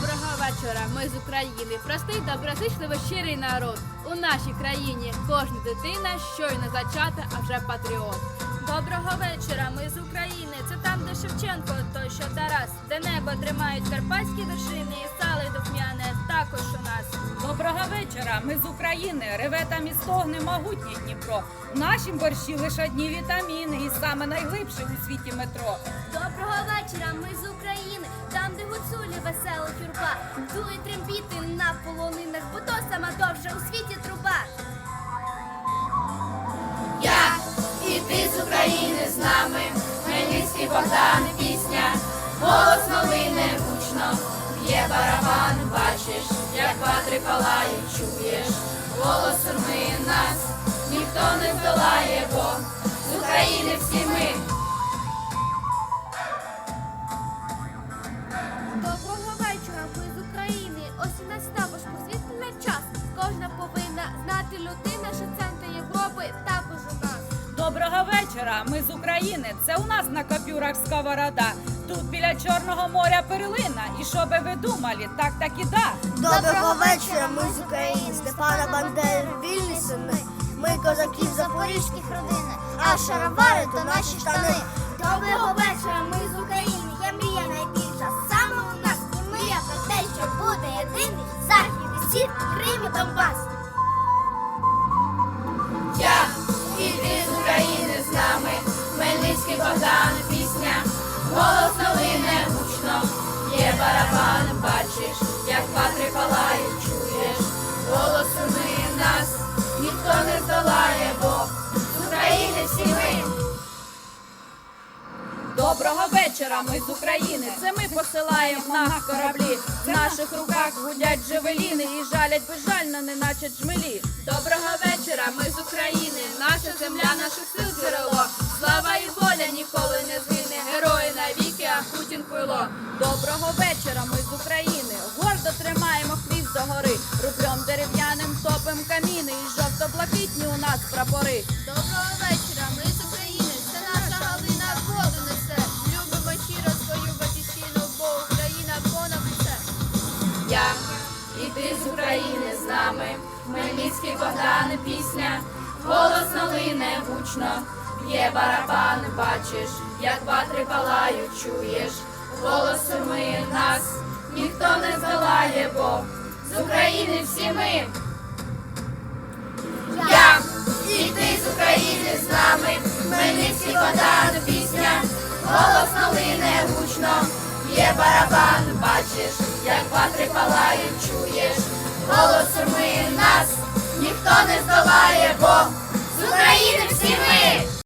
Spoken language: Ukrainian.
Доброго вечора. Ми з України. Простий, доброзичливий, щирий народ. У нашій країні кожна дитина щойно зачата, а вже патріот. Доброго вечора, ми з України. Це там, де Шевченко, той що Тарас, де небо тримають карпатські вершини і сали духмяне також у нас. Доброго вечора. Ми з України. Реве там і стогне могутній Дніпро. В нашім борщі лише одні вітаміни і саме найглибше у світі метро. Юрба, дують трембіти на полонинах, бо то сама довша у світі труба. Я і ти з України з нами. Хмельницький Богдан пісня. Голос новини гучно. Б'є барабан, бачиш, як ватри палають, чуєш. Голос сурми нас ніхто не здолає, бо Доброго вечора, ми з України. Ось і настав ваш просвітлений час. Кожна повинна знати людина, що центр Європи також у нас. Доброго вечора. Ми з України. Це у нас на копюрах сковорода. Тут біля Чорного моря перлина. І що би ви думали, так так і да. Доброго вечора, ми з України, Степана Бандери, вільні сини. Ми козаків запорізьких родини, а шаровари то наші штани. захід і схід, Крим і Донбас. Доброго вечора, ми з України. Це ми посилаємо на кораблі. В наших руках гудять джевеліни і жалять безжально, неначе джмелі. Доброго вечора, ми з України. Наша земля, наших сил джерело. Слава і воля ніколи не згине. Герої навіки, а Путін пило. Доброго вечора, ми з України. Гордо тримаємо хвіст до гори. Рублем дерев'яним топим каміни. І жовто-блакитні у нас прапори. Доброго вечора, ми з Я і ти з України з нами. Хмельницький Богдан пісня. Голос новине гучно. Є барабан, бачиш, як ватри палають, чуєш. Голос ми нас ніхто не здолає, бо з України всі ми. Я і ти з України з нами. Хмельницький Богдан пісня. Голос новине гучно. Є барабан, бачиш, як ватри палають, чуєш. Голос ми нас ніхто не здолає,